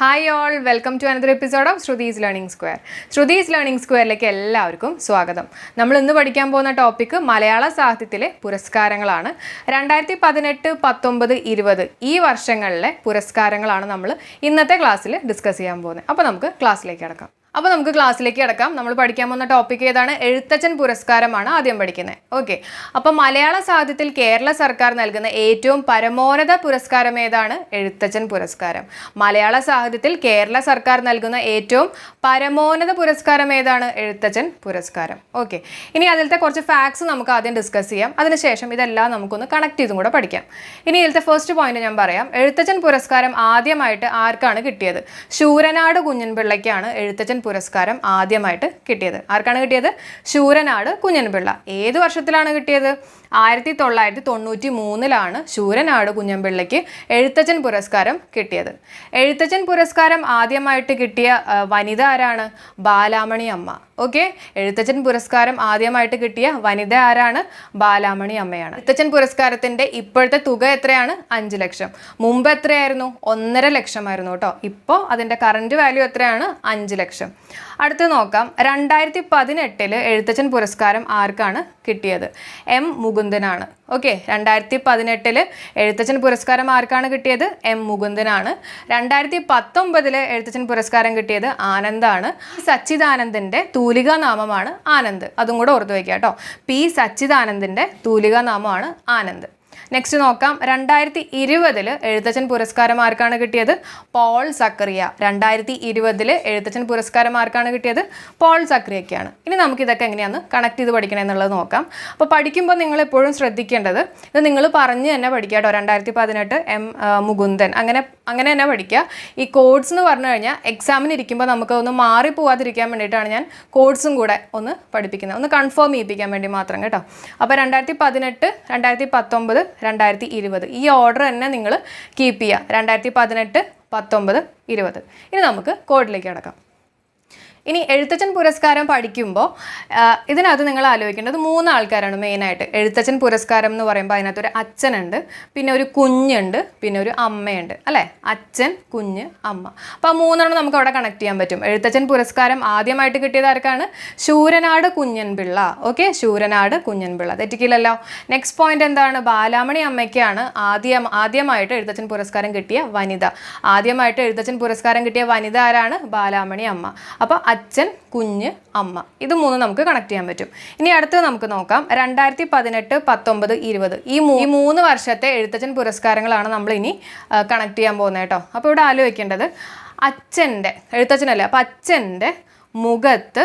Hi all welcome to another episode of Shruthi's learning square Shruthi's learning സ്ക്വയറിലേക്ക് എല്ലാവർക്കും സ്വാഗതം. നമ്മൾ ഇന്ന് പഠിക്കാൻ പോകുന്ന ടോപ്പിക്ക് മലയാള സാഹിത്യത്തിലെ പുരസ്കാരങ്ങളാണ്. രണ്ടായിരത്തി പതിനെട്ട് പത്തൊമ്പത് ഇരുപത് ഈ വർഷങ്ങളിലെ പുരസ്കാരങ്ങളാണ് നമ്മൾ ഇന്നത്തെ ക്ലാസ്സിൽ ഡിസ്കസ് ചെയ്യാൻ പോകുന്നത്. അപ്പോൾ നമുക്ക് ക്ലാസ്സിലേക്ക് കിടക്കാം. അപ്പോൾ നമുക്ക് ക്ലാസ്സിലേക്ക് കിടക്കാം. നമ്മൾ പഠിക്കാൻ പോകുന്ന ടോപ്പിക് ഏതാണ്? എഴുത്തച്ഛൻ പുരസ്കാരമാണ് ആദ്യം പഠിക്കുന്നത് ഓക്കെ അപ്പോൾ മലയാള സാഹിത്യത്തിൽ കേരള സർക്കാർ നൽകുന്ന ഏറ്റവും പരമോന്നത പുരസ്കാരം ഏതാണ്? എഴുത്തച്ഛൻ പുരസ്കാരം. മലയാള സാഹിത്യത്തിൽ കേരള സർക്കാർ നൽകുന്ന ഏറ്റവും പരമോന്നത പുരസ്കാരം ഏതാണ്? എഴുത്തച്ഛൻ പുരസ്കാരം. ഓക്കെ ഇനി അതിലത്തെ കുറച്ച് ഫാക്ട്സ് നമുക്ക് ആദ്യം ഡിസ്കസ് ചെയ്യാം. അതിനുശേഷം ഇതെല്ലാം നമുക്കൊന്ന് കണക്ട് ചെയ്തും കൂടെ പഠിക്കാം. ഇനി ഇതിലത്തെ ഫസ്റ്റ് പോയിന്റ് ഞാൻ പറയാം. എഴുത്തച്ഛൻ പുരസ്കാരം ആദ്യമായിട്ട് ആർക്കാണ് കിട്ടിയത്? ശൂരനാട് കുഞ്ഞൻപിള്ളയ്ക്കാണ് എഴുത്തച്ഛൻ പുരസ്കാരം ആദ്യമായിട്ട് കിട്ടിയത്. ആർക്കാണ് കിട്ടിയത്? ശൂരനാട് കുഞ്ഞൻപിള്ള. ഏത് വർഷത്തിലാണ് കിട്ടിയത്? ആയിരത്തി തൊള്ളായിരത്തി തൊണ്ണൂറ്റി മൂന്നിലാണ് ശൂരനാട് കുഞ്ഞമ്പിള്ളയ്ക്ക് എഴുത്തച്ഛൻ പുരസ്കാരം കിട്ടിയത്. എഴുത്തച്ഛൻ പുരസ്കാരം ആദ്യമായിട്ട് കിട്ടിയ വനിത ആരാണ്? ബാലാമണി അമ്മ. ഓക്കെ? എഴുത്തച്ഛൻ പുരസ്കാരം ആദ്യമായിട്ട് കിട്ടിയ വനിത ആരാണ്? ബാലാമണി അമ്മയാണ്. എഴുത്തച്ഛൻ പുരസ്കാരത്തിന്റെ ഇപ്പോഴത്തെ തുക എത്രയാണ്? അഞ്ച് ലക്ഷം. മുമ്പ് എത്രയായിരുന്നു? ഒന്നര ലക്ഷമായിരുന്നു കേട്ടോ. ഇപ്പോൾ അതിന്റെ കറന്റ് വാല്യൂ എത്രയാണ്? അഞ്ച് ലക്ഷം. അടുത്ത് നോക്കാം. രണ്ടായിരത്തി പതിനെട്ടിൽ എഴുത്തച്ഛൻ പുരസ്കാരം ആർക്കാണ് കിട്ടിയത്? എം. മുകുന്ദനാണ്. ഓക്കെ രണ്ടായിരത്തി പതിനെട്ടിൽ എഴുത്തച്ഛൻ പുരസ്കാരം ആർക്കാണ് കിട്ടിയത്? എം മുകുന്ദനാണ്. രണ്ടായിരത്തി പത്തൊമ്പതിൽ എഴുത്തച്ഛൻ പുരസ്കാരം കിട്ടിയത് ആനന്ദാണ്. സച്ചിദാനന്ദന്റെ തൂലികാ നാമമാണ് ആനന്ദ്. അതും കൂടെ ഓർത്ത് വയ്ക്കുക കേട്ടോ പി സച്ചിദാനന്ദന്റെ തൂലികാ നാമമാണ് ആനന്ദ്. നെക്സ്റ്റ് നോക്കാം. രണ്ടായിരത്തി ഇരുപതിൽ എഴുത്തച്ഛൻ പുരസ്കാരം ആർക്കാണ് കിട്ടിയത്? പോൾ സക്രിയ. രണ്ടായിരത്തി ഇരുപതിൽ എഴുത്തച്ഛൻ പുരസ്കാരം ആർക്കാണ് കിട്ടിയത്? പോൾ സക്രിയക്കാണ് ഇനി നമുക്ക് ഇതൊക്കെ എങ്ങനെയാണ് കണക്ട് ചെയ്ത് പഠിക്കണം എന്നുള്ളത് നോക്കാം. അപ്പോൾ പഠിക്കുമ്പോൾ നിങ്ങൾ എപ്പോഴും ശ്രദ്ധിക്കേണ്ടത് ഇത് നിങ്ങൾ പറഞ്ഞ് തന്നെ പഠിക്കുക കേട്ടോ. രണ്ടായിരത്തി പതിനെട്ട് എം മുകുന്ദൻ. അങ്ങനെ അങ്ങനെ തന്നെ പഠിക്കുക. ഈ കോഡ്സ് എന്ന് പറഞ്ഞു കഴിഞ്ഞാൽ എക്സാമിന് ഇരിക്കുമ്പോൾ നമുക്ക് ഒന്ന് മാറി പോവാതിരിക്കാൻ വേണ്ടിയിട്ടാണ് ഞാൻ കോഡ്സും കൂടെ ഒന്ന് പഠിപ്പിക്കുന്നത്. ഒന്ന് കൺഫേം ചെയ്യിപ്പിക്കാൻ വേണ്ടി മാത്രം കേട്ടോ. അപ്പോൾ രണ്ടായിരത്തി പതിനെട്ട് രണ്ടായിരത്തി പത്തൊമ്പത് രണ്ടായിരത്തി ഇരുപത്. ഈ ഓർഡർ തന്നെ നിങ്ങൾ കീപ്പ് ചെയ്യുക. രണ്ടായിരത്തി പതിനെട്ട് പത്തൊമ്പത് ഇരുപത്. ഇനി നമുക്ക് കോഡിലേക്ക് കിടക്കാം. ഇനി എഴുത്തച്ഛൻ പുരസ്കാരം പഠിക്കുമ്പോൾ ഇതിനകത്ത് നിങ്ങൾ ആലോചിക്കേണ്ടത് മൂന്ന് ആൾക്കാരാണ് മെയിനായിട്ട് എഴുത്തച്ഛൻ പുരസ്കാരം എന്ന് പറയുമ്പോൾ അതിനകത്ത് ഒരു അച്ഛനുണ്ട് പിന്നെ ഒരു കുഞ്ഞുണ്ട് പിന്നെ ഒരു അമ്മയുണ്ട്. അല്ലേ? അച്ഛൻ കുഞ്ഞ് അമ്മ. അപ്പോൾ ആ മൂന്നെണ്ണം നമുക്ക് അവിടെ കണക്ട് ചെയ്യാൻ പറ്റും. എഴുത്തച്ഛൻ പുരസ്കാരം ആദ്യമായിട്ട് കിട്ടിയത് ആർക്കാണ്? ശൂരനാട് കുഞ്ഞൻപിള്ള. ഓക്കെ ശൂരനാട് കുഞ്ഞൻപിള്ള. തെറ്റിക്കില്ലല്ലോ? നെക്സ്റ്റ് പോയിന്റ് എന്താണ്? ബാലാമണി അമ്മയ്ക്കാണ് ആദ്യം ആദ്യമായിട്ട് എഴുത്തച്ഛൻ പുരസ്കാരം കിട്ടിയ വനിത. ആദ്യമായിട്ട് എഴുത്തച്ഛൻ പുരസ്കാരം കിട്ടിയ വനിത ആരാണ്? ബാലാമണി അമ്മ. അപ്പോൾ അച്ഛൻ കുഞ്ഞ് അമ്മ. ഇത് മൂന്ന് നമുക്ക് കണക്ട് ചെയ്യാൻ പറ്റും. ഇനി അടുത്തത് നമുക്ക് നോക്കാം. രണ്ടായിരത്തി പതിനെട്ട് പത്തൊമ്പത് ഇരുപത്. ഈ ഈ മൂന്ന് വർഷത്തെ എഴുത്തച്ഛൻ പുരസ്കാരങ്ങളാണ് നമ്മൾ ഇനി കണക്ട് ചെയ്യാൻ പോകുന്നത് കേട്ടോ. അപ്പോൾ ഇവിടെ ആലോചിക്കേണ്ടത് അച്ഛന്റെ എഴുത്തച്ഛനല്ലേ? അപ്പോൾ അച്ഛന്റെ മുഖത്ത്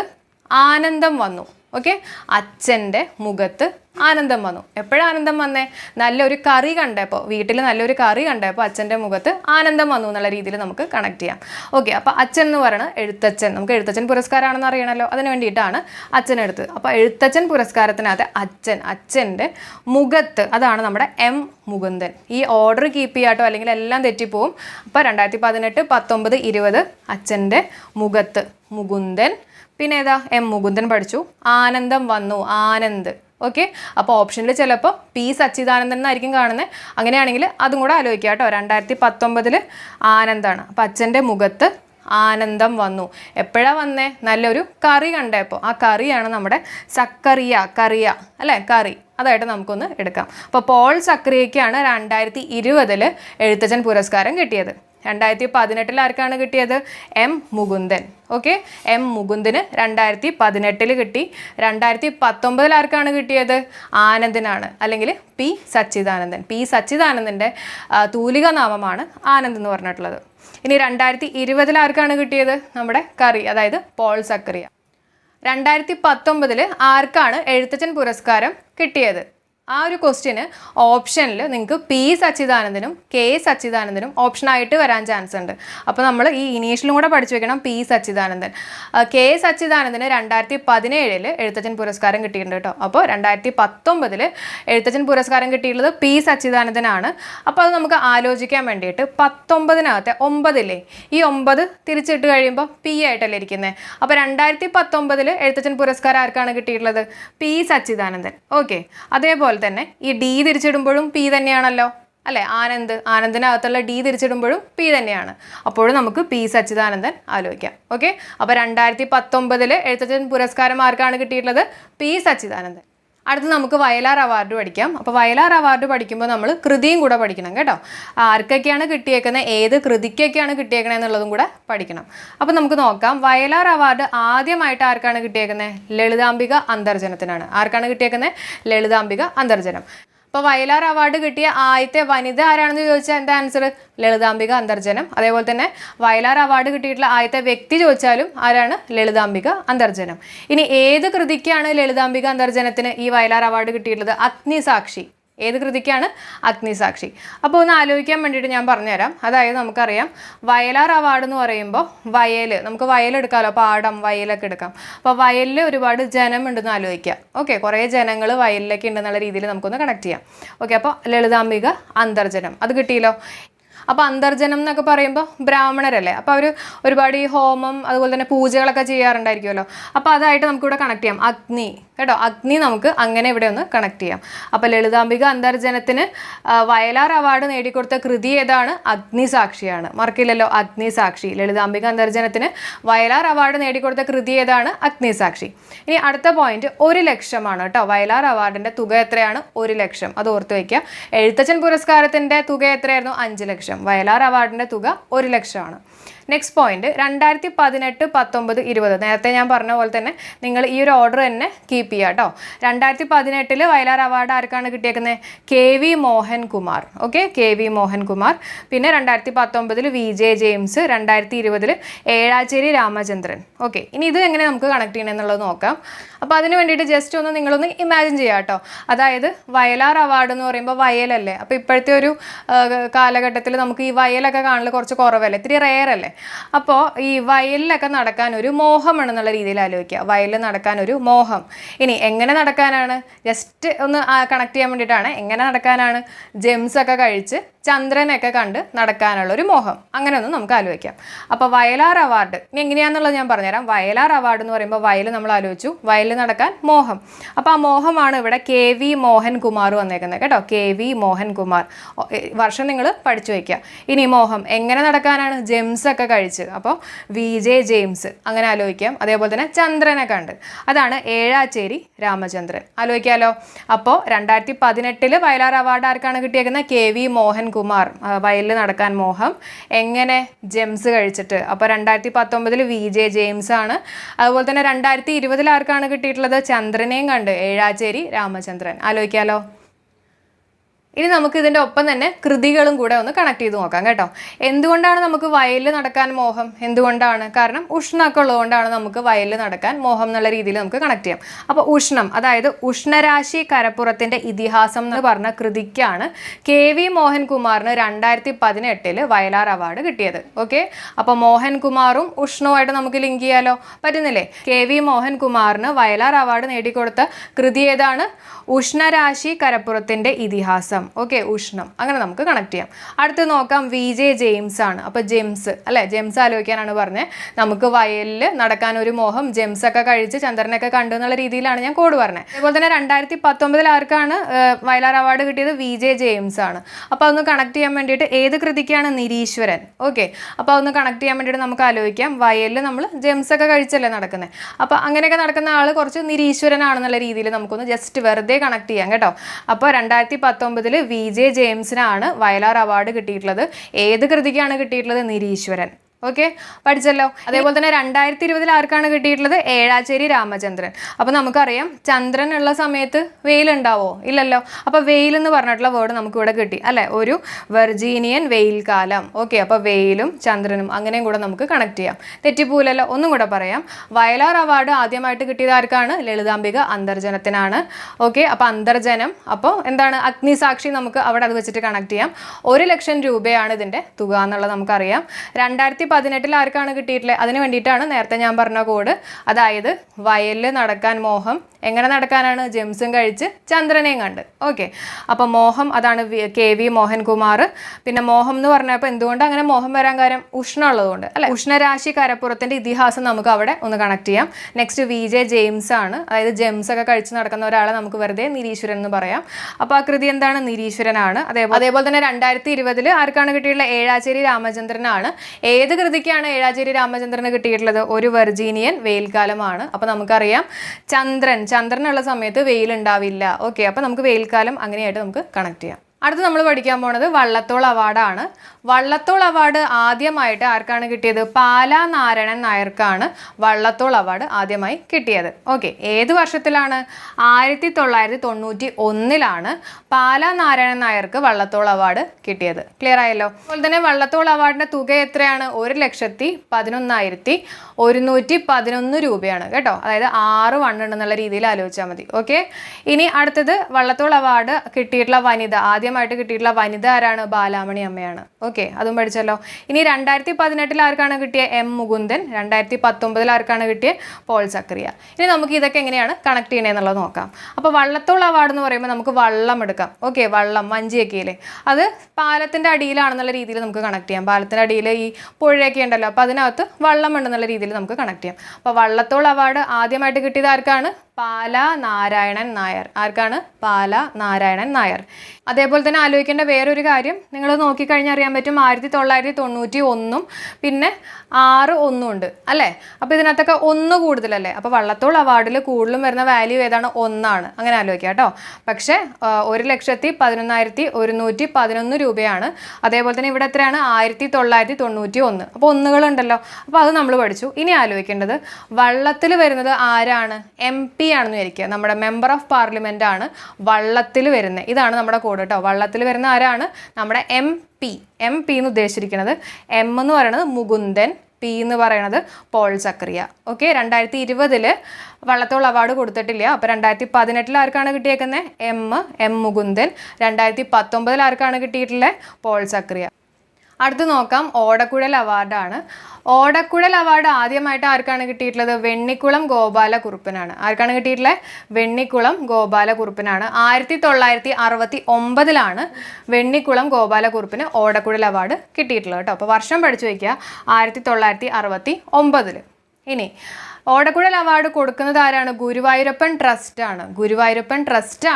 ആനന്ദം വന്നു. ഓക്കെ? അച്ഛന്റെ മുഖത്ത് ആനന്ദം വന്നു. എപ്പോഴാണ് ആനന്ദം വന്നേ? നല്ലൊരു കറി കണ്ടപ്പോൾ വീട്ടിൽ നല്ലൊരു കറി കണ്ടപ്പോൾ അച്ഛന്റെ മുഖത്ത് ആനന്ദം വന്നു എന്നുള്ള രീതിയിൽ നമുക്ക് കണക്ട് ചെയ്യാം. ഓക്കെ അപ്പോൾ അച്ഛൻ എന്ന് പറയുന്നത് എഴുത്തച്ഛൻ. നമുക്ക് എഴുത്തച്ഛൻ പുരസ്കാരമാണെന്ന് അറിയണമല്ലോ അതിന് വേണ്ടിയിട്ടാണ് അച്ഛൻ എടുത്തത്. അപ്പോൾ എഴുത്തച്ഛൻ പുരസ്കാരത്തിനകത്ത് അച്ഛൻ അച്ഛന്റെ മുഖത്ത് അതാണ് നമ്മുടെ എം മുകുന്ദൻ. ഈ ഓർഡർ കീപ്പ് ചെയ്യാട്ടോ അല്ലെങ്കിൽ എല്ലാം തെറ്റിപ്പോവും. അപ്പോൾ രണ്ടായിരത്തി പതിനെട്ട് പത്തൊമ്പത് ഇരുപത് അച്ഛന്റെ മുഖത്ത് മുകുന്ദൻ. പിന്നെ ഏതാ? എം മുകുന്ദൻ പഠിച്ചു. ആനന്ദം വന്നു. ആനന്ദ്. ഓക്കെ? അപ്പോൾ ഓപ്ഷനിൽ ചിലപ്പോൾ പി സച്ചിദാനന്ദൻ എന്നായിരിക്കും കാണുന്നത് അങ്ങനെയാണെങ്കിൽ അതും കൂടെ ആലോചിക്കുക കേട്ടോ. രണ്ടായിരത്തി പത്തൊമ്പതിൽ ആനന്ദാണ്. അപ്പം അച്ഛന്റെ മുഖത്ത് ആനന്ദം വന്നു. എപ്പോഴാണ് വന്നേ? നല്ലൊരു കറി കണ്ടപ്പോൾ ആ കറിയാണ് നമ്മുടെ സക്കറിയ കറിയ അല്ലേ? കറി. അതായിട്ട് നമുക്കൊന്ന് എടുക്കാം. അപ്പോൾ പോൾ സക്രിയയ്ക്കാണ് രണ്ടായിരത്തി ഇരുപതിൽ എഴുത്തച്ഛൻ പുരസ്കാരം കിട്ടിയത്. രണ്ടായിരത്തി പതിനെട്ടിൽ ആർക്കാണ് കിട്ടിയത്? എം മുകുന്ദൻ. ഓക്കെ? എം മുകുന്ദന് രണ്ടായിരത്തി പതിനെട്ടിൽ കിട്ടി. രണ്ടായിരത്തി പത്തൊമ്പതിൽ ആർക്കാണ് കിട്ടിയത്? ആനന്ദിനാണ്. അല്ലെങ്കിൽ പി സച്ചിദാനന്ദൻ. പി സച്ചിദാനന്ദന്റെ തൂലിക നാമമാണ് ആനന്ദ് എന്ന് പറഞ്ഞിട്ടുള്ളത്. ഇനി രണ്ടായിരത്തി ഇരുപതിൽ ആർക്കാണ് കിട്ടിയത്? നമ്മുടെ കറി അതായത് പോൾ സക്കറിയ. രണ്ടായിരത്തി പത്തൊമ്പതിൽ ആർക്കാണ് എഴുത്തച്ഛൻ പുരസ്കാരം കിട്ടിയത്? ആ ഒരു ക്വസ്റ്റ്യന് ഓപ്ഷനിൽ നിങ്ങൾക്ക് പി സച്ചിദാനന്ദനും കെ സച്ചിദാനന്ദനും ഓപ്ഷനായിട്ട് വരാൻ ചാൻസ് ഉണ്ട്. അപ്പോൾ നമ്മൾ ഈ ഇനീഷ്യലും കൂടെ പഠിച്ചു വെക്കണം പി സച്ചിദാനന്ദൻ. കെ സച്ചിദാനന്ദന് രണ്ടായിരത്തി പതിനേഴിൽ എഴുത്തച്ഛൻ പുരസ്കാരം കിട്ടിയിട്ടുണ്ട് കേട്ടോ. അപ്പോൾ രണ്ടായിരത്തി പത്തൊമ്പതിൽ എഴുത്തച്ഛൻ പുരസ്കാരം കിട്ടിയിട്ടുള്ളത് പി സച്ചിദാനന്ദനാണ്. അപ്പോൾ അത് നമുക്ക് ആലോചിക്കാൻ വേണ്ടിയിട്ട് പത്തൊമ്പതിനകത്തെ ഒമ്പതില്ലേ? ഈ ഒമ്പത് തിരിച്ചിട്ട് കഴിയുമ്പോൾ പി ആയിട്ടല്ലേ ഇരിക്കുന്നത് അപ്പോൾ രണ്ടായിരത്തി പത്തൊമ്പതിൽ എഴുത്തച്ഛൻ പുരസ്കാരം ആർക്കാണ് കിട്ടിയിട്ടുള്ളത്? പി സച്ചിദാനന്ദൻ. ഓക്കെ അതേപോലെ തന്നെ ഈ ഡി തിരിച്ചിടുമ്പോഴും പി തന്നെയാണല്ലോ. അല്ലെ? ആനന്ദ്. ആനന്ദിനകത്തുള്ള ഡി തിരിച്ചിടുമ്പോഴും പി തന്നെയാണ്. അപ്പോഴും നമുക്ക് പി സച്ചിദാനന്ദൻ ആലോചിക്കാം. ഓക്കെ? അപ്പോൾ രണ്ടായിരത്തി പത്തൊമ്പതിൽ എഴുത്തച്ഛൻ പുരസ്കാരം ആർക്കാണ് കിട്ടിയിട്ടുള്ളത്? പി സച്ചിദാനന്ദൻ. അടുത്ത് നമുക്ക് വയലാർ അവാർഡ് പഠിക്കാം. അപ്പോൾ വയലാർ അവാർഡ് പഠിക്കുമ്പോൾ നമ്മൾ കൃതിയും കൂടെ പഠിക്കണം കേട്ടോ. ആർക്കൊക്കെയാണ് കിട്ടിയേക്കുന്നത് ഏത് കൃതിക്കൊക്കെയാണ് കിട്ടിയേക്കുന്നത് എന്നുള്ളതും കൂടെ പഠിക്കണം. അപ്പോൾ നമുക്ക് നോക്കാം. വയലാർ അവാർഡ് ആദ്യമായിട്ട് ആർക്കാണ് കിട്ടിയേക്കുന്നത് ലളിതാംബിക അന്തർജനത്തിനാണ്. ആർക്കാണ് കിട്ടിയേക്കുന്നത് ലളിതാംബിക അന്തർജനം. അപ്പോൾ വയലാർ അവാർഡ് കിട്ടിയ ആദ്യത്തെ വനിത ആരാണെന്ന് ചോദിച്ചാൽ എന്താ ആൻസർ ലളിതാംബിക അന്തർജനം. അതേപോലെ തന്നെ വയലാർ അവാർഡ് കിട്ടിയിട്ടുള്ള ആദ്യത്തെ വ്യക്തി ചോദിച്ചാലും ആരാണ്? ലളിതാംബിക അന്തർജനം. ഇനി ഏത് കൃതിക്കാണ് ലളിതാംബിക അന്തർജനത്തിന് ഈ വയലാർ അവാർഡ് കിട്ടിയിട്ടുള്ളത്? അഗ്നിസാക്ഷി. ഏത് കൃതിക്കാണ്? അഗ്നിസാക്ഷി. അപ്പോൾ ഒന്ന് ആലോചിക്കാൻ വേണ്ടിയിട്ട് ഞാൻ പറഞ്ഞുതരാം. അതായത് നമുക്കറിയാം വയലാർ അവാർഡ് എന്ന് പറയുമ്പോൾ വയൽ നമുക്ക് വയലെടുക്കാമല്ലോ പാടം വയലൊക്കെ എടുക്കാം. അപ്പോൾ വയലിൽ ഒരുപാട് ജനം ഉണ്ടെന്ന് ആലോചിക്കുക. ഓക്കെ കുറേ ജനങ്ങൾ വയലിലൊക്കെ ഉണ്ടെന്നുള്ള രീതിയിൽ നമുക്കൊന്ന് കണക്ട് ചെയ്യാം. ഓക്കെ അപ്പോൾ ലളിതാംബിക അന്തർജനം. അത് കിട്ടിയല്ലോ? അപ്പോൾ അന്തർജനം എന്നൊക്കെ പറയുമ്പോൾ ബ്രാഹ്മണരല്ലേ? അപ്പോൾ അവർ ഒരുപാട് ഈ ഹോമം അതുപോലെ തന്നെ പൂജകളൊക്കെ ചെയ്യാറുണ്ടായിരിക്കുമല്ലോ? അപ്പോൾ അതായിട്ട് നമുക്കിവിടെ കണക്ട് ചെയ്യാം. അഗ്നി. കേട്ടോ? അഗ്നി നമുക്ക് അങ്ങനെ ഇവിടെ ഒന്ന് കണക്ട് ചെയ്യാം. അപ്പോൾ ലളിതാംബിക അന്തർജനത്തിന് വയലാർ അവാർഡ് നേടിക്കൊടുത്ത കൃതി ഏതാണ്? അഗ്നിസാക്ഷിയാണ് മറക്കില്ലല്ലോ അഗ്നിസാക്ഷി ലളിതാംബിക അന്തർജനത്തിന് വയലാർ അവാർഡ് നേടിക്കൊടുത്ത കൃതി ഏതാണ്? അഗ്നിസാക്ഷി ഇനി അടുത്ത പോയിന്റ് ഒരു ലക്ഷമാണ് കേട്ടോ. വയലാർ അവാർഡിന്റെ തുക എത്രയാണ്? ഒരു ലക്ഷം. അത് ഓർത്ത് വയ്ക്കുക. എഴുത്തച്ഛൻ പുരസ്കാരത്തിന്റെ തുക എത്രയായിരുന്നു? അഞ്ച് ലക്ഷം. വയലാർ അവാർഡിന്റെ തുക ഒരു ലക്ഷമാണ്. നെക്സ്റ്റ് പോയിന്റ് രണ്ടായിരത്തി പതിനെട്ട് പത്തൊമ്പത് ഇരുപത്. നേരത്തെ ഞാൻ പറഞ്ഞ പോലെ തന്നെ നിങ്ങൾ ഈ ഒരു ഓർഡർ തന്നെ കീപ്പ് ചെയ്യുക കേട്ടോ രണ്ടായിരത്തി പതിനെട്ടിൽ വയലാർ അവാർഡ് ആർക്കാണ് കിട്ടിയേക്കുന്നത് K V Mohankumar. Okay K V Mohankumar. പിന്നെ രണ്ടായിരത്തി പത്തൊമ്പതിൽ വി ജെ ജെയിംസ് രണ്ടായിരത്തി ഇരുപതിൽ ഏഴാച്ചേരി രാമചന്ദ്രൻ. ഓക്കെ ഇനി ഇത് എങ്ങനെ നമുക്ക് കണക്ട് ചെയ്യണം എന്നുള്ളത് നോക്കാം. അപ്പോൾ അതിന് വേണ്ടിയിട്ട് ജസ്റ്റ് ഒന്ന് നിങ്ങളൊന്ന് ഇമാജിൻ ചെയ്യാം കേട്ടോ അതായത് വയലാർ അവാർഡ് എന്ന് പറയുമ്പോൾ വയലല്ലേ? അപ്പോൾ ഇപ്പോഴത്തെ ഒരു കാലഘട്ടത്തിൽ നമുക്ക് ഈ വയലൊക്കെ കാണൽ കുറച്ച് കുറവല്ലേ? ഇത്തിരി റെയർ അല്ലേ? അപ്പോൾ ഈ വയലിലൊക്കെ നടക്കാൻ ഒരു മോഹമാണെന്നുള്ള രീതിയിൽ ആലോചിക്കുക വയലിൽ നടക്കാൻ ഒരു മോഹം. ഇനി എങ്ങനെ നടക്കാനാണ്? ജസ്റ്റ് ഒന്ന് കണക്ട് ചെയ്യാൻ വേണ്ടിയിട്ടാണ്. എങ്ങനെ നടക്കാനാണ്? ജെംസ് ഒക്കെ കഴിച്ച് ചന്ദ്രനൊക്കെ കണ്ട് നടക്കാനുള്ള ഒരു മോഹം. അങ്ങനെ ഒന്ന് നമുക്ക് ആലോചിക്കാം. അപ്പോൾ വയലാർ അവാർഡ് ഇനി എങ്ങനെയാണെന്നുള്ളത് ഞാൻ പറഞ്ഞുതരാം. വയലാർ അവാർഡ് എന്ന് പറയുമ്പോൾ വയൽ നമ്മൾ ആലോചിച്ചു. വയൽ നടക്കാൻ മോഹം. അപ്പോൾ ആ മോഹമാണ് ഇവിടെ കെ വി മോഹൻ കുമാർ വന്നേക്കുന്നത്. കേട്ടോ. കെ വി മോഹൻ കുമാർ വർഷം നിങ്ങൾ പഠിച്ചു വയ്ക്കുക. ഇനി മോഹം. എങ്ങനെ നടക്കാനാണ്? ജെംസ് ഒക്കെ കഴിച്ച്. അപ്പോൾ വി ജെ ജെയിംസ്. അങ്ങനെ ആലോചിക്കാം. അതേപോലെ തന്നെ ചന്ദ്രനെ കണ്ട്. അതാണ് ഏഴാച്ചേരി രാമചന്ദ്രൻ. ആലോചിക്കാലോ. അപ്പോൾ രണ്ടായിരത്തി പതിനെട്ടിൽ വയലാർ അവാർഡ് ആർക്കാണ് കിട്ടിയേക്കുന്നത് കെ വി മോഹൻകുമാർ. വയലിൽ നടക്കാൻ മോഹം. എങ്ങനെ ജെംസ് കഴിച്ചിട്ട്? അപ്പോൾ രണ്ടായിരത്തി പത്തൊമ്പതിൽ വി ജെ ജെയിംസ് ആണ് അതുപോലെ തന്നെ രണ്ടായിരത്തി ഇരുപതിൽ ആർക്കാണ് കിട്ടിയിട്ടുള്ളത്? ചന്ദ്രനെയും കണ്ട്. ഏഴാച്ചേരി രാമചന്ദ്രൻ. ആലോചിക്കാമല്ലോ ഇനി നമുക്ക് ഇതിന്റെ ഒപ്പം തന്നെ കൃതികളും കൂടെ ഒന്ന് കണക്ട് ചെയ്ത് നോക്കാം കേട്ടോ. എന്തുകൊണ്ടാണ് നമുക്ക് വയലിൽ നടക്കാൻ മോഹം? എന്തുകൊണ്ടാണ്? കാരണം ഉഷ്ണമൊക്കെ ഉള്ളതുകൊണ്ടാണ് നമുക്ക് വയലിൽ നടക്കാൻ മോഹം എന്നുള്ള രീതിയിൽ നമുക്ക് കണക്ട് ചെയ്യാം. അപ്പോൾ ഉഷ്ണം അതായത് ഉഷ്ണരാശി കരപ്പുറത്തിന്റെ ഇതിഹാസം എന്ന് പറഞ്ഞ കൃതിക്കാണ് കെ വി മോഹൻകുമാറിന് രണ്ടായിരത്തി പതിനെട്ടിൽ വയലാർ അവാർഡ് കിട്ടിയത്. ഓക്കെ? അപ്പോൾ മോഹൻകുമാറും ഉഷ്ണവുമായിട്ട് നമുക്ക് ലിങ്ക് ചെയ്യാലോ? പറ്റുന്നില്ലേ? കെ വി മോഹൻകുമാറിന് വയലാർ അവാർഡ് നേടിക്കൊടുത്ത കൃതി ഏതാണ്? ഉഷ്ണരാശി കരപ്പുറത്തിന്റെ ഇതിഹാസം. ഓക്കെ ഉഷ്ണം. അങ്ങനെ നമുക്ക് കണക്ട് ചെയ്യാം. അടുത്ത് നോക്കാം വി ജെ ജെയിംസ് ആണ്. അപ്പോൾ ജെംസ് അല്ലേ? ജെംസ് ആലോചിക്കാനാണ് പറഞ്ഞത് നമുക്ക് വയലിൽ നടക്കാൻ ഒരു മോഹം ജെംസ് ഒക്കെ കഴിച്ച് ചന്ദ്രനൊക്കെ കണ്ടു എന്നുള്ള രീതിയിലാണ് ഞാൻ കോഡ് പറഞ്ഞത് അതുപോലെ തന്നെ രണ്ടായിരത്തി പത്തൊമ്പതിൽ ആർക്കാണ് വയലാർ അവാർഡ് കിട്ടിയത്? വി ജെ ജെയിംസ് ആണ്. അപ്പോൾ അതൊന്ന് കണക്ട് ചെയ്യാൻ വേണ്ടിയിട്ട് ഏത് കൃതിക്കാണ് നിരീശ്വരൻ? ഓക്കെ അപ്പോൾ അതൊന്ന് കണക്ട് ചെയ്യാൻ വേണ്ടിയിട്ട് നമുക്ക് ആലോചിക്കാം. വയലിൽ നമ്മൾ ജെംസ് ഒക്കെ കഴിച്ചല്ലേ നടക്കുന്നത് അപ്പോൾ അങ്ങനെയൊക്കെ നടക്കുന്ന ആൾ കുറച്ച് നിരീശ്വരനാണെന്നുള്ള രീതിയിൽ നമുക്കൊന്ന് ജസ്റ്റ് വെറുതെ കണക്ട് ചെയ്യാം കേട്ടോ. അപ്പോൾ രണ്ടായിരത്തി പത്തൊമ്പതിൽ വി ജെ ജെയിംസിനാണ് വയലാർ അവാർഡ് കിട്ടിയിട്ടുള്ളത്. ഏത് കൃതിക്കാണ് കിട്ടിയിട്ടുള്ളത്? നിരീശ്വരൻ. ഓക്കെ പഠിച്ചല്ലോ. അതേപോലെ തന്നെ രണ്ടായിരത്തി ഇരുപതിൽ ആർക്കാണ് കിട്ടിയിട്ടുള്ളത്? ഏഴാച്ചേരി രാമചന്ദ്രൻ. അപ്പോൾ നമുക്കറിയാം ചന്ദ്രൻ ഉള്ള സമയത്ത് വെയിലുണ്ടാവോ? ഇല്ലല്ലോ. അപ്പോൾ വെയിൽ എന്ന് പറഞ്ഞിട്ടുള്ള വേർഡ് നമുക്ക് ഇവിടെ കിട്ടി അല്ലേ? ഒരു വെർജീനിയൻ വെയിൽ കാലം. ഓക്കെ അപ്പോൾ വെയിലും ചന്ദ്രനും അങ്ങനെയും കൂടെ നമുക്ക് കണക്ട് ചെയ്യാം. തെറ്റിപ്പോലല്ലോ ഒന്നും കൂടെ പറയാം. വയലാർ അവാർഡ് ആദ്യമായിട്ട് കിട്ടിയത് ആർക്കാണ്? ലളിതാംബിക അന്തർജനത്തിനാണ്. ഓക്കെ അപ്പോൾ അന്തർജനം അപ്പോൾ എന്താണ്? അഗ്നിസാക്ഷി നമുക്ക് അവിടെ അത് വെച്ചിട്ട് കണക്ട് ചെയ്യാം. ഒരു ലക്ഷം രൂപയാണ് ഇതിന്റെ തുക എന്നുള്ളത് നമുക്കറിയാം. രണ്ടായിരത്തി പതിനെട്ടിൽ ആർക്കാണ് കിട്ടിയിട്ടുള്ളത് അതിന് വേണ്ടിയിട്ടാണ് നേരത്തെ ഞാൻ പറഞ്ഞ കോഡ് അതായത് വയലിൽ നടക്കാൻ മോഹം എങ്ങനെ നടക്കാനാണ്? ജെംസും കഴിച്ച് ചന്ദ്രനെയും കണ്ട്. ഓക്കെ അപ്പോൾ മോഹം അതാണ് കെ വി മോഹൻകുമാർ. പിന്നെ മോഹം എന്ന് പറഞ്ഞപ്പോൾ എന്തുകൊണ്ട് അങ്ങനെ മോഹം വരാൻ കാര്യം ഉഷ്ണമുള്ളതുകൊണ്ട്? അല്ലെ? ഉഷ്ണരാശി കരപ്പുറത്തിന്റെ ഇതിഹാസം നമുക്ക് അവിടെ ഒന്ന് കണക്ട് ചെയ്യാം. നെക്സ്റ്റ് വി ജെ ജെയിംസ് ആണ്. അതായത് ജെംസ് ഒക്കെ കഴിച്ച് നടക്കുന്ന ഒരാളെ നമുക്ക് വെറുതെ നിരീശ്വരൻ എന്ന് പറയാം. അപ്പോൾ ആ കൃതി എന്താണ്? നിരീശ്വരനാണ്. അതേപോലെ അതേപോലെ തന്നെ രണ്ടായിരത്തി ഇരുപതിൽ ആർക്കാണ് കിട്ടിയിട്ടുള്ളത് ഏഴാച്ചേരി രാമചന്ദ്രനാണ്. ഏത് കൃതിക്കാണ് ഏഴാചേരി രാമചന്ദ്രന് കിട്ടിയിട്ടുള്ളത്. ഒരു വെർജീനിയൻ വെയിൽക്കാലമാണ് അപ്പോൾ നമുക്കറിയാം ചന്ദ്രൻ ചന്ദ്രനുള്ള സമയത്ത് വെയിൽ ഉണ്ടാവില്ല ഓക്കെ അപ്പോൾ നമുക്ക് വെയിൽക്കാലം അങ്ങനെയായിട്ട് നമുക്ക് കണക്ട് ചെയ്യാം. അടുത്ത് നമ്മൾ പഠിക്കാൻ പോണത് വള്ളത്തോൾ അവാർഡാണ് വള്ളത്തോൾ അവാർഡ് ആദ്യമായിട്ട് ആർക്കാണ് കിട്ടിയത്? പാലാ നാരായണൻ നായർക്കാണ് വള്ളത്തോൾ അവാർഡ് ആദ്യമായി കിട്ടിയത്. ഓക്കെ ഏത് വർഷത്തിലാണ്? ആയിരത്തി തൊള്ളായിരത്തി തൊണ്ണൂറ്റി ഒന്നിലാണ് പാലാ നാരായണൻ നായർക്ക് വള്ളത്തോൾ അവാർഡ് കിട്ടിയത്. ക്ലിയർ ആയല്ലോ? അതുപോലെ തന്നെ വള്ളത്തോൾ അവാർഡിന്റെ തുക എത്രയാണ്? ഒരു ലക്ഷത്തി പതിനൊന്നായിരത്തി ഒരുന്നൂറ്റി പതിനൊന്ന് രൂപയാണ് കേട്ടോ. അതായത് ആറ് വണ്ണുണ്ടെന്നുള്ള രീതിയിൽ ആലോചിച്ചാൽ മതി. ഓക്കെ ഇനി അടുത്തത് വള്ളത്തോൾ അവാർഡ് കിട്ടിയിട്ടുള്ള വനിത. ആദ്യമായിട്ട് കിട്ടിയിട്ടുള്ള വനിത ആരാണ്? ബാലാമണി അമ്മയാണ്. ഓക്കെ അതും പഠിച്ചല്ലോ. ഇനി രണ്ടായിരത്തി പതിനെട്ടിൽ ആർക്കാണ് കിട്ടിയ എം മുകുന്ദൻ? രണ്ടായിരത്തി പത്തൊമ്പതിൽ ആർക്കാണ് കിട്ടിയ പോൾ സക്രിയ? ഇനി നമുക്ക് ഇതൊക്കെ എങ്ങനെയാണ് കണക്ട് ചെയ്യണേന്നുള്ളത് നോക്കാം. അപ്പോൾ വള്ളത്തോൾ അവാർഡ് എന്ന് പറയുമ്പോൾ നമുക്ക് വള്ളം എടുക്കാം. ഓക്കെ വള്ളം വഞ്ചിയൊക്കെ അത് പാലത്തിന്റെ അടിയിലാണെന്നുള്ള രീതിയിൽ നമുക്ക് കണക്ട് ചെയ്യാം. പാലത്തിന്റെ അടിയിൽ ഈ പുഴയൊക്കെ ഉണ്ടല്ലോ അപ്പോൾ അതിനകത്ത് വള്ളം ഉണ്ടെന്നുള്ള രീതിയിൽ നമുക്ക് കണക്ട് ചെയ്യാം. അപ്പോൾ വള്ളത്തോൾ അവാർഡ് ആദ്യമായിട്ട് കിട്ടിയത് ആർക്കാണ്? പാല നാരായണൻ നായർ. ആർക്കാണ്? പാല നാരായണൻ നായർ. അതേപോലെ തന്നെ ആലോചിക്കേണ്ട വേറൊരു കാര്യം. നിങ്ങൾ നോക്കിക്കഴിഞ്ഞാൽ അറിയാൻ പറ്റും ആയിരത്തി തൊള്ളായിരത്തി തൊണ്ണൂറ്റി ഒന്നും പിന്നെ ആറ് ഒന്നും ഉണ്ട്. അല്ലേ? അപ്പോൾ ഇതിനകത്തൊക്കെ ഒന്ന് കൂടുതലല്ലേ? അപ്പോൾ വള്ളത്തോൾ അവാർഡിൽ കൂടുതലും വരുന്ന വാല്യൂ ഏതാണ്? ഒന്നാണ്. അങ്ങനെ ആലോചിക്കുക കേട്ടോ. പക്ഷേ ഒരു ലക്ഷത്തി പതിനൊന്നായിരത്തി ഒരുന്നൂറ്റി പതിനൊന്ന് രൂപയാണ്. അതേപോലെ തന്നെ ഇവിടെ എത്രയാണ്? ആയിരത്തി തൊള്ളായിരത്തി തൊണ്ണൂറ്റി ഒന്ന് അപ്പോൾ ഒന്നുകളുണ്ടല്ലോ. അപ്പോൾ അത് നമ്മൾ പഠിച്ചു. ഇനി ആലോചിക്കേണ്ടത് വള്ളത്തിൽ വരുന്നത് ആരാണ്? എം പി ആണെന്ന് വിചാരിക്കുക നമ്മുടെ മെമ്പർ ഓഫ് പാർലമെന്റ് ആണ് വള്ളത്തിൽ വരുന്നത് ഇതാണ് നമ്മുടെ കോഡ് കേട്ടോ വള്ളത്തിൽ വരുന്ന ആരാണ്? നമ്മുടെ എം പി എം പി എന്ന് ഉദ്ദേശിച്ചിരിക്കുന്നത്. എം എന്ന് പറയുന്നത് മുകുന്ദൻ പി എന്ന് പറയുന്നത് പോൾ സക്രിയ. ഓക്കെ രണ്ടായിരത്തി ഇരുപതിൽ വള്ളത്തോൾ അവാർഡ് കൊടുത്തിട്ടില്ല. അപ്പോൾ രണ്ടായിരത്തി പതിനെട്ടിൽ ആർക്കാണ് കിട്ടിയേക്കുന്നത് എം എം മുകുന്ദൻ. രണ്ടായിരത്തി പത്തൊമ്പതിൽ ആർക്കാണ് കിട്ടിയിട്ടുള്ളത് പോൾ സക്രിയ. അടുത്ത് നോക്കാം. ഓടക്കുഴൽ അവാർഡാണ് ഓടക്കുഴൽ അവാർഡ് ആദ്യമായിട്ട് ആർക്കാണ് കിട്ടിയിട്ടുള്ളത്? വെണ്ണിക്കുളം ഗോപാലകുറുപ്പനാണ് ആർക്കാണ് കിട്ടിയിട്ടുള്ളത് വെണ്ണിക്കുളം ഗോപാലകുറുപ്പനാണ് ആയിരത്തി തൊള്ളായിരത്തി അറുപത്തി ഒമ്പതിലാണ് വെണ്ണിക്കുളം ഗോപാലകുറുപ്പിന് ഓടക്കുഴൽ അവാർഡ് കിട്ടിയിട്ടുള്ളത് കേട്ടോ. അപ്പോൾ വർഷം പഠിച്ചു വയ്ക്കുക. ആയിരത്തി തൊള്ളായിരത്തി അറുപത്തി ഒമ്പതിൽ ഇനി ഓടക്കുഴൽ അവാർഡ് കൊടുക്കുന്നത് ആരാണ്? ഗുരുവായൂരപ്പൻ ട്രസ്റ്റ് ആണ്. ഗുരുവായൂരപ്പൻ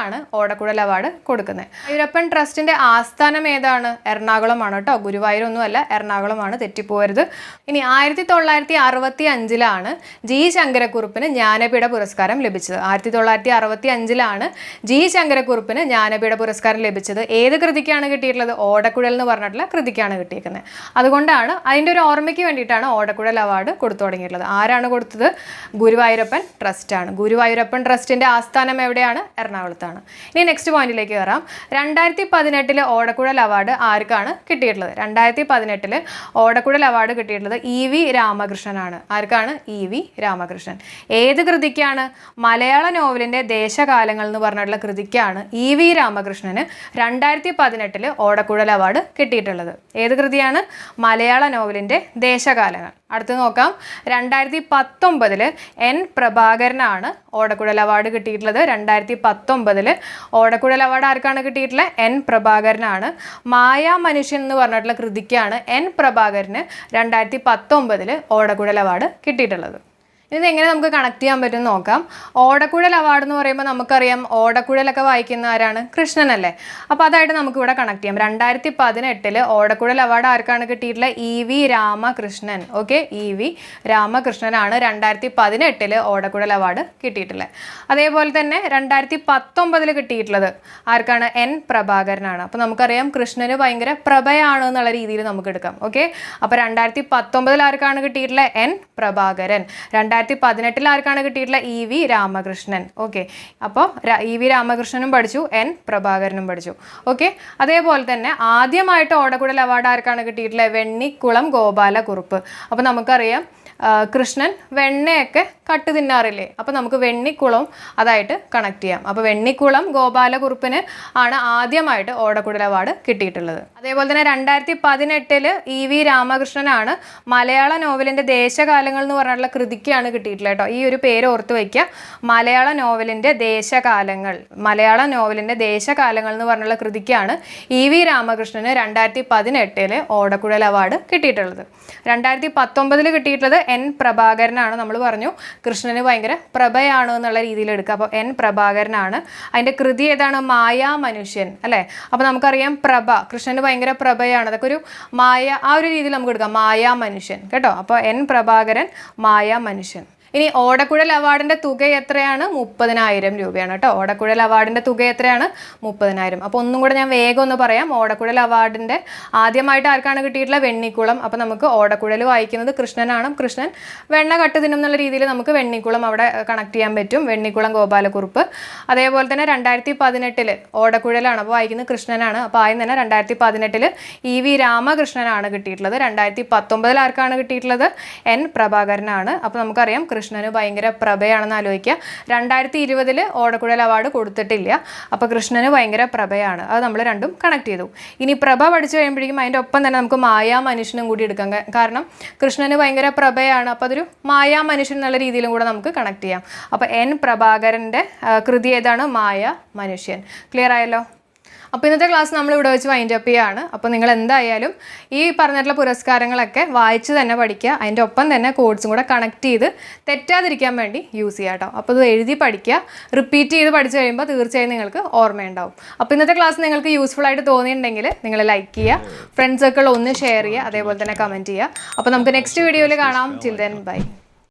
ആണ് ഓടക്കുഴൽ അവാർഡ് കൊടുക്കുന്നത്. ഗുരുവായൂരപ്പൻ ട്രസ്റ്റിന്റെ ആസ്ഥാനം ഏതാണ്? എറണാകുളമാണ് കേട്ടോ. ഗുരുവായൂരൊന്നും അല്ല എറണാകുളമാണ് തെറ്റിപ്പോരുത് ഇനി ആയിരത്തി തൊള്ളായിരത്തി അറുപത്തി അഞ്ചിലാണ് ജി ശങ്കരക്കുറുപ്പിന് ജ്ഞാനപീഠ പുരസ്കാരം ലഭിച്ചത്. ആയിരത്തി തൊള്ളായിരത്തി അറുപത്തി അഞ്ചിലാണ് ജി ശങ്കരക്കുറുപ്പിന് ജ്ഞാനപീഠ പുരസ്കാരം ലഭിച്ചത്. ഏത് കൃതിക്കാണ് കിട്ടിയിട്ടുള്ളത്? ഓടക്കുഴൽ എന്ന് പറഞ്ഞിട്ടുള്ള കൃതിക്കാണ് കിട്ടിയിരിക്കുന്നത് അതുകൊണ്ടാണ് അതിന്റെ ഒരു ഓർമ്മയ്ക്ക് വേണ്ടിയിട്ടാണ് ഓടക്കുഴൽ അവാർഡ് കൊടുത്തു തുടങ്ങിയിട്ടുള്ളത്. ആരാണ് കൊടുത്തത്? ഗുരുവായൂരപ്പൻ ട്രസ്റ്റാണ് ഗുരുവായൂരപ്പൻ ട്രസ്റ്റിന്റെ ആസ്ഥാനം എവിടെയാണ്? എറണാകുളത്താണ്. ഇനി നെക്സ്റ്റ് പോയിന്റിലേക്ക് കയറാം. രണ്ടായിരത്തി പതിനെട്ടിലെ ഓടക്കുഴൽ അവാർഡ് ആർക്കാണ് കിട്ടിയിട്ടുള്ളത്? രണ്ടായിരത്തി പതിനെട്ടിൽ ഓടക്കുഴൽ അവാർഡ് കിട്ടിയിട്ടുള്ളത് ഇ വി രാമകൃഷ്ണനാണ്. ആർക്കാണ്? E V Ramakrishnan. ഏത് കൃതിക്കാണ്? മലയാള നോവലിന്റെ ദേശകാലങ്ങൾ എന്ന് പറഞ്ഞിട്ടുള്ള കൃതിക്കാണ് ഇ വി രാമകൃഷ്ണന് രണ്ടായിരത്തി പതിനെട്ടിൽ ഓടക്കുഴൽ അവാർഡ് കിട്ടിയിട്ടുള്ളത്. ഏത് കൃതിയാണ്? മലയാള നോവലിന്റെ ദേശകാലങ്ങൾ. അടുത്ത് നോക്കാം. രണ്ടായിരത്തി പത്തൊമ്പതിൽ എൻ പ്രഭാകരനാണ് ഓടക്കുഴൽ അവാർഡ് കിട്ടിയിട്ടുള്ളത്. രണ്ടായിരത്തി പത്തൊമ്പതിൽ ഓടക്കുഴൽ അവാർഡ് ആർക്കാണ് കിട്ടിയിട്ടുള്ളത്? എൻ പ്രഭാകരനാണ്. മായാ മനുഷ്യൻ എന്ന് പറഞ്ഞിട്ടുള്ള കൃതിക്കാണ് എൻ പ്രഭാകരന് രണ്ടായിരത്തി പത്തൊമ്പതിൽ ഓടക്കുഴൽ അവാർഡ് കിട്ടിയിട്ടുള്ളത്. ഇത് എങ്ങനെ നമുക്ക് കണക്ട് ചെയ്യാൻ പറ്റും നോക്കാം. ഓടക്കുഴൽ അവാർഡ് എന്ന് പറയുമ്പോൾ നമുക്കറിയാം ഓടക്കുഴലൊക്കെ വായിക്കുന്ന ആരാണ്? കൃഷ്ണനല്ലേ അപ്പോൾ അതായിട്ട് നമുക്കിവിടെ കണക്ട് ചെയ്യാം. രണ്ടായിരത്തി പതിനെട്ടിൽ ഓടക്കുഴൽ അവാർഡ് ആർക്കാണ് കിട്ടിയിട്ടുള്ളത് E V Ramakrishnan. Okay E V രാമകൃഷ്ണനാണ് രണ്ടായിരത്തി പതിനെട്ടിൽ ഓടക്കുഴൽ അവാർഡ് കിട്ടിയിട്ടുള്ളത്. അതേപോലെ തന്നെ രണ്ടായിരത്തി പത്തൊമ്പതിൽ കിട്ടിയിട്ടുള്ളത് ആർക്കാണ്? എൻ പ്രഭാകരനാണ്. അപ്പോൾ നമുക്കറിയാം കൃഷ്ണന് ഭയങ്കര പ്രഭയാണ് എന്നുള്ള രീതിയിൽ നമുക്ക് എടുക്കാം. ഓക്കെ അപ്പോൾ രണ്ടായിരത്തി പത്തൊമ്പതിൽ ആർക്കാണ് കിട്ടിയിട്ടുള്ളത് എൻ പ്രഭാകരൻ. രണ്ടായിരത്തി പതിനെട്ടിൽ ആർക്കാണ് കിട്ടിയിട്ടുള്ള ഇ വി രാമകൃഷ്ണൻ. ഓക്കെ അപ്പോൾ ഇ വി രാമകൃഷ്ണനും പഠിച്ചു എൻ പ്രഭാകരനും പഠിച്ചു. ഓക്കെ അതേപോലെ തന്നെ ആദ്യമായിട്ട് ഓടക്കുടൽ അവാർഡ് ആർക്കാണ് കിട്ടിയിട്ടുള്ളത്? വെണ്ണിക്കുളം ഗോപാലകുറുപ്പ്. അപ്പോൾ നമുക്കറിയാം കൃഷ്ണൻ വെണ്ണയൊക്കെ കട്ട് തിന്നാറില്ലേ? അപ്പോൾ നമുക്ക് വെണ്ണിക്കുളം അതായിട്ട് കണക്ട് ചെയ്യാം. അപ്പോൾ വെണ്ണിക്കുളം ഗോപാലകുറുപ്പിന് ആണ് ആദ്യമായിട്ട് ഓടക്കുടൽ അവാർഡ് കിട്ടിയിട്ടുള്ളത്. അതേപോലെ തന്നെ രണ്ടായിരത്തി പതിനെട്ടിൽ ഇ വി രാമകൃഷ്ണനാണ് മലയാള നോവലിന്റെ ദേശകാലങ്ങൾ എന്ന് പറഞ്ഞിട്ടുള്ള കൃതിക്കാണ് കിട്ടിയിട്ടുള്ളത് കേട്ടോ. ഈ ഒരു പേര് ഓർത്ത് വയ്ക്കുക. മലയാള നോവലിന്റെ ദേശകാലങ്ങൾ മലയാള നോവലിന്റെ ദേശകാലങ്ങൾ എന്ന് പറഞ്ഞുള്ള കൃതിക്കാണ് ഇ വി രാമകൃഷ്ണന് രണ്ടായിരത്തി പതിനെട്ടിൽ ഓടക്കുഴൽ അവാർഡ് കിട്ടിയിട്ടുള്ളത്. രണ്ടായിരത്തി പത്തൊമ്പതിൽ കിട്ടിയിട്ടുള്ളത് എൻ പ്രഭാകരനാണ് നമ്മൾ പറഞ്ഞു. കൃഷ്ണന് ഭയങ്കര പ്രഭയാണ് എന്നുള്ള രീതിയിൽ എടുക്കുക. അപ്പോൾ എൻ പ്രഭാകരനാണ്. അതിന്റെ കൃതി ഏതാണ്? മായാ മനുഷ്യൻ അല്ലേ? അപ്പോൾ നമുക്കറിയാം പ്രഭ കൃഷ്ണന് ഭയങ്കര പ്രഭയാണ്. അതൊക്കെ ഒരു മായ ആ ഒരു രീതിയിൽ നമുക്ക് എടുക്കാം. മായാ മനുഷ്യൻ കേട്ടോ? അപ്പോൾ എൻ പ്രഭാകരൻ മായാ മനുഷ്യൻ. ഇനി ഓടക്കുഴൽ അവാർഡിന്റെ തുക എത്രയാണ്? മുപ്പതിനായിരം രൂപയാണ് കേട്ടോ. ഓടക്കുഴൽ അവാർഡിന്റെ തുക എത്രയാണ്? മുപ്പതിനായിരം. അപ്പോൾ ഒന്നും കൂടെ ഞാൻ വേഗം ഒന്ന് പറയാം. ഓടക്കുഴൽ അവാർഡിന്റെ ആദ്യമായിട്ട് ആർക്കാണ് കിട്ടിയിട്ടുള്ള? വെണ്ണിക്കുളം. അപ്പോൾ നമുക്ക് ഓടക്കുഴൽ വായിക്കുന്നത് കൃഷ്ണനാണ്. കൃഷ്ണൻ വെണ്ണ കട്ട് തിന്നും എന്നുള്ള രീതിയിൽ നമുക്ക് വെണ്ണിക്കുളം അവിടെ കണക്ട് ചെയ്യാൻ പറ്റും. വെണ്ണിക്കുളം ഗോപാലക്കുറുപ്പ്. അതേപോലെ തന്നെ രണ്ടായിരത്തി പതിനെട്ടിൽ ഓടക്കുഴലാണ്. അപ്പോൾ വായിക്കുന്നത് കൃഷ്ണനാണ്. അപ്പോൾ ആദ്യം തന്നെ രണ്ടായിരത്തി പതിനെട്ടിൽ ഇ വി രാമകൃഷ്ണനാണ് കിട്ടിയിട്ടുള്ളത്. രണ്ടായിരത്തി പത്തൊമ്പതിൽ ആർക്കാണ് കിട്ടിയിട്ടുള്ളത്? എൻ പ്രഭാകരനാണ്. അപ്പോൾ നമുക്കറിയാം കൃഷ്ണന് ഭയങ്കര പ്രഭയാണെന്ന് ആലോചിക്കുക. രണ്ടായിരത്തി ഇരുപതിൽ ഓടക്കുഴൽ അവാർഡ് കൊടുത്തിട്ടില്ല. അപ്പോൾ കൃഷ്ണന് ഭയങ്കര പ്രഭയാണ്. അത് നമ്മൾ രണ്ടും കണക്ട് ചെയ്തു. ഇനി പ്രഭ പഠിച്ചു കഴിയുമ്പോഴേക്കും അതിന്റെ ഒപ്പം തന്നെ നമുക്ക് മായാ മനുഷ്യനും കൂടി എടുക്കാം. കാരണം കൃഷ്ണന് ഭയങ്കര പ്രഭയാണ്. അപ്പോൾ അതൊരു മായാ മനുഷ്യൻ എന്നുള്ള രീതിയിലും കൂടെ നമുക്ക് കണക്ട് ചെയ്യാം. അപ്പോൾ എൻ പ്രഭാകരന്റെ കൃതി ഏതാണ്? മായ മനുഷ്യൻ. ക്ലിയർ ആയല്ലോ? അപ്പോൾ ഇന്നത്തെ ക്ലാസ് നമ്മൾ ഇവിടെ വെച്ച് വൈൻഡ് അപ്പ് ചെയ്യുകയാണ് അപ്പോൾ നിങ്ങൾ എന്തായാലും ഈ പറഞ്ഞിട്ടുള്ള പുരസ്കാരങ്ങളൊക്കെ വായിച്ച് തന്നെ പഠിക്കുക. അതിന്റെ ഒപ്പം തന്നെ കോഡ്സും കൂടെ കണക്ട് ചെയ്ത് തെറ്റാതിരിക്കാൻ വേണ്ടി യൂസ് ചെയ്യുക കേട്ടോ അപ്പോൾ ഇത് എഴുതി പഠിക്കുക. റിപ്പീറ്റ് ചെയ്ത് പഠിച്ചു കഴിയുമ്പോൾ തീർച്ചയായും നിങ്ങൾക്ക് ഓർമ്മയുണ്ടാവും. അപ്പോൾ ഇന്നത്തെ ക്ലാസ് നിങ്ങൾക്ക് യൂസ്ഫുൾ ആയിട്ട് തോന്നിയിട്ടുണ്ടെങ്കിൽ നിങ്ങൾ ലൈക്ക് ചെയ്യുക. ഫ്രണ്ട്സ് സർക്കിൾ ഒന്ന് ഷെയർ ചെയ്യുക. അതേപോലെ തന്നെ കമന്റ് ചെയ്യുക. അപ്പോൾ നമുക്ക് നെക്സ്റ്റ് വീഡിയോയിൽ കാണാം. ചിൽ ബൈ